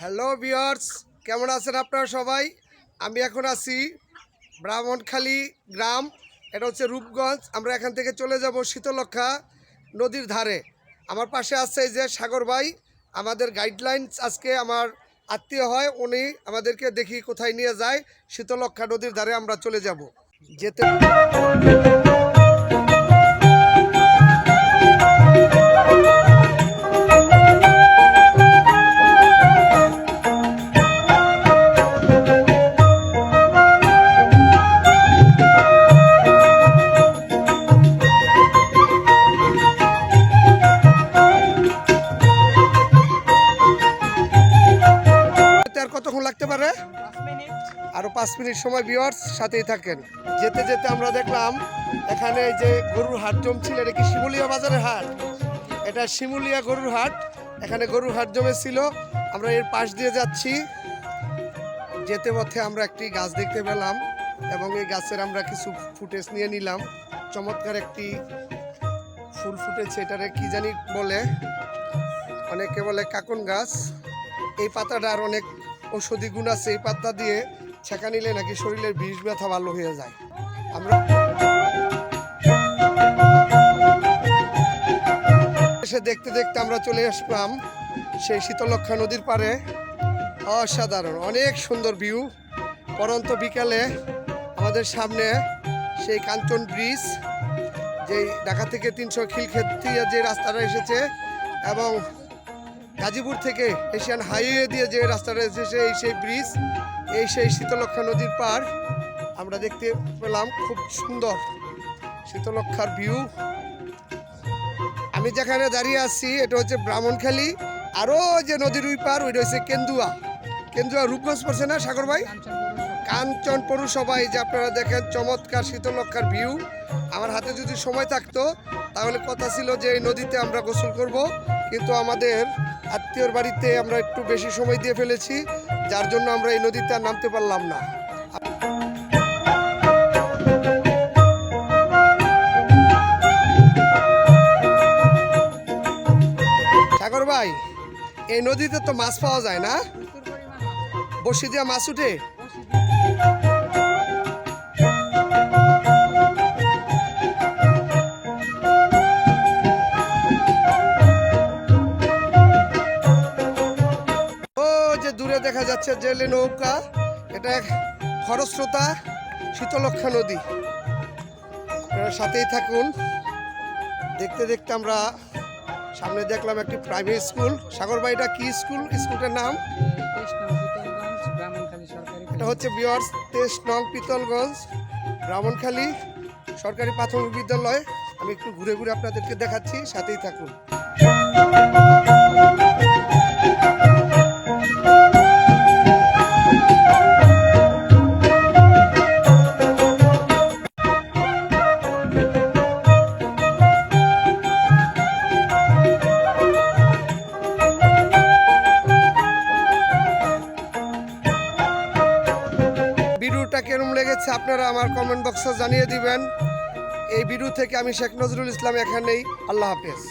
Hello বিয়ার্স কেমন আছেন আপনারা সবাই? আমি এখন আছি ব্রাহ্মণখালী গ্রাম, এটা হচ্ছে রূপগঞ্জ। আমরা এখান থেকে চলে যাব শীতলক্ষা নদীর ধারে। আমার পাশে আছে যে সাগর ভাই, আমাদের গাইডলাইন্স আজকে আমার আত্মীয় হয়, উনি আমাদেরকে দেখি কোথায় নিয়ে যায়। শীতলক্ষা নদীর ধারে আমরা চলে যাব। যেতে যেতে পাঁচ মিনিট সময় ভিওয়ার্স সাথেই থাকেন। যেতে যেতে আমরা দেখলাম, এখানে যে গরুর হাট জমছিল, এটা কি শিমুলিয়া বাজারের হাট? এটা শিমুলিয়া গরুর হাট। এখানে গরুর হাট জমেছিল। আমরা এর পাশ দিয়ে যাচ্ছি। যেতে পথে আমরা একটি গাছ দেখতে পেলাম এবং এই গাছের আমরা কিছু ফুটেজ নিয়ে নিলাম। চমৎকার একটি ফুল ফুটেছে, এটারে কি জানি বলে, অনেকে বলে কাকন গাছ। এই পাতাটার অনেক ঔষধি গুণ আছে এই পাতা দিয়ে। ছেঁকা নিলে নাকি শরীরের বিষ ব্যথা ভালো হয়ে যায়। আমরা এসে দেখতে দেখতে আমরা চলে আসলাম সেই শীতলক্ষা নদীর পারে অসাধারণ, অনেক সুন্দর ভিউ পরন্ত বিকালে আমাদের সামনে সেই কাঞ্চন ব্রিজ যেই ঢাকা থেকে তিনশো খিলক্ষেত দিয়ে যে রাস্তাটা এসেছে এবং গাজীপুর থেকে এশিয়ান হাইওয়ে দিয়ে যে রাস্তাটা এসেছে, এই সেই ব্রিজ এই সেই শীতলক্ষা নদীর পার আমরা দেখতে পেলাম, খুব সুন্দর শীতলক্ষার ভিউ আমি যেখানে দাঁড়িয়ে আছি, এটা হচ্ছে ব্রাহ্মণখালী। আরও যে নদীর ওই পার, ওইটা হচ্ছে কেন্দুয়া। কেন্দুয়া রূপগঞ্জ পড়ছে না, সাগর ভাই? কাঞ্চন পৌরসভায় যে আপনারা দেখেন, চমৎকার শীতলক্ষার ভিউ আমার হাতে যদি সময় থাকতো, তাহলে কথা ছিল যে এই নদীতে আমরা গোসল করব। কিন্তু আমাদের আত্মীয়র বাড়িতে আমরা একটু বেশি সময় দিয়ে ফেলেছি, যার জন্য আমরা এই নদীতে আর নামতে পারলাম না। সাগর ভাই, এই নদীতে তো মাছ পাওয়া যায় না? বসি দিয়া মাছ উঠে? যাচ্ছে জেলে নৌকা এটা এক খরস্রোতা শীতলক্ষা নদী। সাথেই থাকুন। দেখতে দেখতে আমরা সামনে দেখলাম একটি প্রাইভেট স্কুল সাগর বাড়িটা কি স্কুল স্কুলটার নাম? এটা হচ্ছে বিয়ার্স তেইশ নং পিতলগঞ্জ ব্রাহ্মণখালী সরকারি প্রাথমিক বিদ্যালয়। আমি একটু ঘুরে ঘুরে আপনাদেরকে দেখাচ্ছি সাথেই থাকুন। লেগেছে, আপনারা আমার কমেন্ট বক্সে জানিয়ে দিবেন। এই ভিডিও থেকে আমি শেখ নজরুল ইসলাম এখানেই। আল্লাহ হাফেজ।